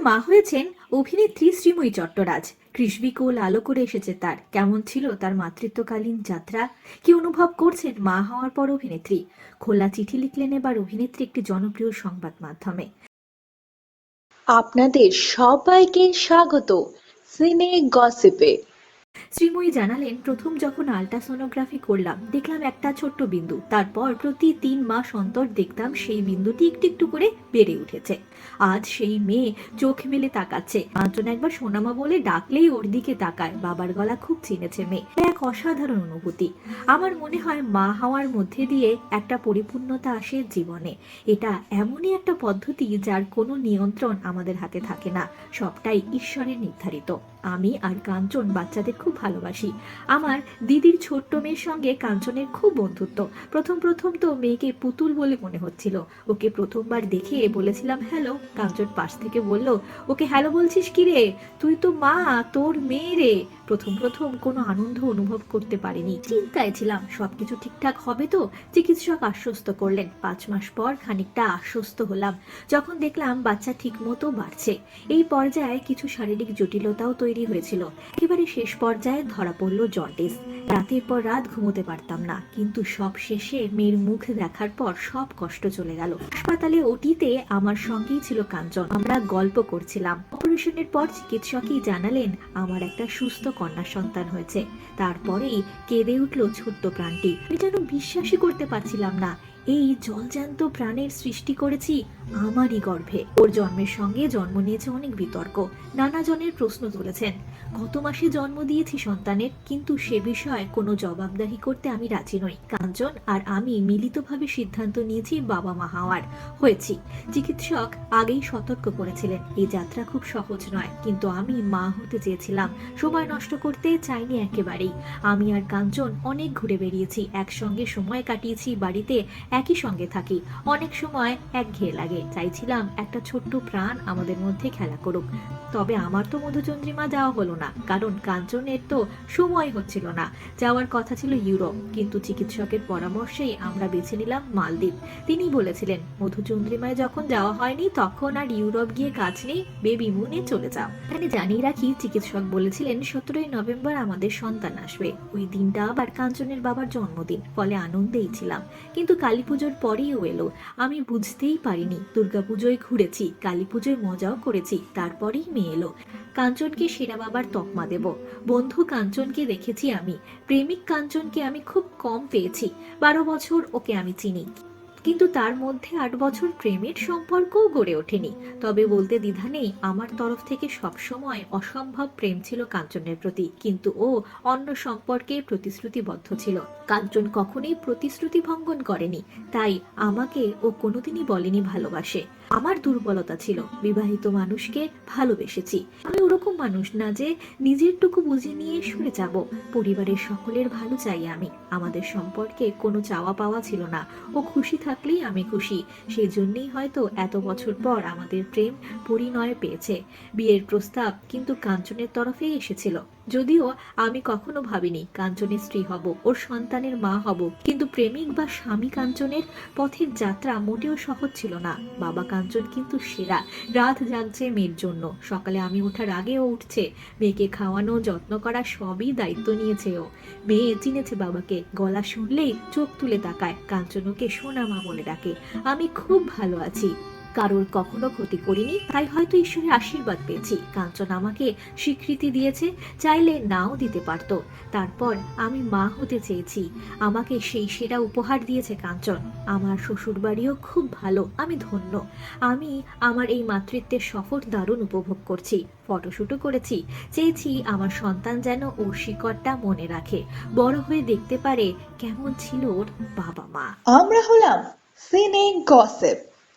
মা হয়েছেন অভিনেত্রী শ্রীময়ী চট্টরাজ। কৃষ্বি কোল আলো করে এসেছে তার। কেমন ছিল তার মাতৃত্বকালীন যাত্রা? কি অনুভব করছেন মা হওয়ার পর অভিনেত্রী? খোলা চিঠি লিখলেন এবার অভিনেত্রী একটি জনপ্রিয় সংবাদ মাধ্যমে। আপনাদের সবাইকে স্বাগত। সিনে গসিপে। শ্রীময়ী জানালেন, প্রথম যখন আল্ট্রাসোনোগ্রাফি করলাম, দেখলাম একটা ছোট্ট বিন্দু। তারপর প্রতি তিন মাস অন্তর দেখতাম সেই বিন্দুটি একটু একটু করে বেড়ে উঠেছে। আজ সেই মেয়ে চোখ মেলে তাকাচ্ছে। পাঁচজন একবার সোনামা বলে ডাকলেই ওর দিকে তাকায়। বাবার গলা খুব চিনেছে মেয়ে। এক অসাধারণ অনুভূতি। আমার মনে হয় মা হওয়ার মধ্যে দিয়ে একটা পরিপূর্ণতা আসে জীবনে। এটা এমনই একটা পদ্ধতি যার কোনো নিয়ন্ত্রণ আমাদের হাতে থাকে না। সবটাই ঈশ্বরের নির্ধারিত। আমি আর কাঞ্চন বাচ্চাদের খুব ভালোবাসি। আমার দিদির ছোট্ট মেয়ের সঙ্গে কাঞ্চনের খুব বন্ধুত্ব। প্রথম প্রথম তো মেয়েকে পুতুল বলে মনে হচ্ছিল। ওকে প্রথমবার দেখে বলেছিলাম, হ্যালো, কাঞ্চন পাশ থেকে বলল, ওকে হ্যালো বলছিস কি রে? তুই তো মা, তোর মেয়ে রে। প্রথম প্রথম কোনো আনন্দ অনুভব করতে পারিনি। চিন্তায় ছিলাম, সবকিছু ঠিকঠাক হবে তো? চিকিৎসক আশ্বস্ত করলেন। পাঁচ মাস পর খানিকটা আশ্বস্ত হলাম। যখন দেখলাম বাচ্চা ঠিক মতো বাড়ছে। এই পর্যায়ে কিছু শারীরিক জটিলতাও তৈরি হয়েছিল। একেবারে শেষ পর্যায়ে ধরা পড়ল জন্ডিস। রাতের পর রাত ঘুমোতে পারতাম না। কিন্তু সব শেষে মেয়ের মুখ দেখার পর সব কষ্ট চলে গেল। হাসপাতালে ওটিতে আমার সঙ্গেই ছিল কাঞ্চন। আমরা গল্প করছিলাম। অপারেশনের পর চিকিৎসকই জানালেন, আমার একটা সুস্থ কন্যা সন্তান হয়েছে। তারপরেই কেঁদে উঠল ছোট্ট প্রাণটি। আমি যেন বিশ্বাসই করতে পারছিলাম না। এই জলজান্ত প্রাণের সৃষ্টি করেছি আমারই গর্ভে। ওর জন্মের সঙ্গে জন্ম নিয়েছে অনেক বিতর্ক। নানা জনের প্রশ্ন তুলেছেন, গত মাসে জন্ম দিয়েছি সন্তানের, কিন্তু সে বিষয়ে কোনো জবাবদাহি করতে আমি রাজি নই। কাঞ্চন আর আমি মিলিতভাবে সিদ্ধান্ত নিয়েছি বাবা মা হওয়ার। হয়েছি। চিকিৎসক আগেই সতর্ক করেছিলেন, এই যাত্রা খুব সহজ নয়। কিন্তু আমি মা হতে চেয়েছিলাম, সময় নষ্ট করতে চাইনি একেবারেই। আমি আর কাঞ্চন অনেক ঘুরে বেরিয়েছি একসঙ্গে সময় কাটিয়েছি বাড়িতে একই সঙ্গে থাকি। অনেক সময় একঘেয়ে লাগে। চাইছিলাম একটা ছোট্ট প্রাণ আমাদের মধ্যে খেলা করুক। তবে আমার তো মধুচন্দ্রিমা যাওয়া হলো না, কারণ কাঞ্চনের তো সময় হচ্ছিল না। যাওয়ার কথা ছিল ইউরোপ, কিন্তু চিকিৎসকের পরামর্শেই আমরা বেছে নিলাম মালদ্বীপ। তিনি বলেছিলেন, মধুচন্দ্রিমায় যখন যাওয়া হয়নি, তখন আর ইউরোপ গিয়ে কাজ নেই, বেবি মুনে চলে যাও। এখানে জানিয়ে রাখি, চিকিৎসক বলেছিলেন, সতেরোই নভেম্বর আমাদের সন্তান আসবে। ওই দিনটা আবার কাঞ্চনের বাবার জন্মদিন, ফলে আনন্দেই ছিলাম। কিন্তু কালী পুজোর পরেও এলো। আমি বুঝতেই পারিনি। দুর্গাপুজোয় ঘুরেছি কালী পুজোয় মজাও করেছি, তারপরেই মেয়ে এলো। কাঞ্চনকে সেরা বাবার তকমা দেব। বন্ধু কাঞ্চনকে দেখেছি আমি। প্রেমিক কাঞ্চনকে আমি খুব কম পেয়েছি। বারো বছর ওকে আমি চিনি। কিন্তু তার মধ্যে আট বছর প্রেমের সম্পর্কও গড়ে ওঠেনি। তবে বলতে দ্বিধা নেই, আমার তরফ থেকে সবসময় অসম্ভব প্রেম ছিল কাঞ্চনের প্রতি, কিন্তু ও অন্য সম্পর্কে প্রতিশ্রুতিবদ্ধ ছিল। কাঞ্চন কখনোই প্রতিশ্রুতি ভঙ্গন করেনি, তাই আমাকে ও কোনোদিনই বলেনি ভালোবাসে। আমার দুর্বলতা ছিল। বিবাহিত মানুষকে ভালোবেসেছি। আমি ওরকম মানুষ না যে নিজেরটুকু বুঝে নিয়ে সরে যাব। পরিবারের সকলের ভালো চাই আমি। আমাদের সম্পর্কে কোনো চাওয়া পাওয়া ছিল না। ও খুশি থাকলেই আমি খুশি। সেই জন্যই হয়তো এত বছর পর আমাদের প্রেম পরিণয় পেয়েছে। বিয়ের প্রস্তাব কিন্তু কাঞ্চনের তরফেই এসেছিল। যদিও আমি কখনো ভাবিনি কাঞ্চনের স্ত্রী হব, ওর সন্তানের মা হব। কিন্তু প্রেমিক বা স্বামী কাঞ্চনের পথের যাত্রা মোটেও সহজ ছিল না। বাবা কাঞ্চন কিন্তু সেরা। রাত জাগছে মেয়ের জন্য। সকালে আমি ওঠার আগে ও উঠছে। মেয়েকে খাওয়ানো, যত্ন করা সবই দায়িত্ব নিয়েছে ও। মেয়ে চিনেছে বাবাকে। গলা শুনলেই চোখ তুলে তাকায়। কাঞ্চনকে সোনা মা বলে ডাকে। আমি খুব ভালো আছি। কারোর কখনো ক্ষতি করিনি, তাই হয়তো ঈশ্বরের আশীর্বাদ পেয়েছি। কাঞ্চন আমাকে স্বীকৃতি দিয়েছে, চাইলে নাও দিতে পারতো। তারপর আমি মা হতে চেয়েছি। আমাকে সেই সেরা উপহার দিয়েছে কাঞ্চন। আমার শ্বশুরবাড়িও খুব ভালো, আমি ধন্য। আমি আমার এই মাতৃত্বের সফর দারুণ উপভোগ করছি ফটোশ্যুটও করেছি। চেয়েছি আমার সন্তান যেন ওর শিকড়টা মনে রাখে। বড় হয়ে দেখতে পারে কেমন ছিল ওর বাবা মা আমরা হলাম সিনে গসিপ।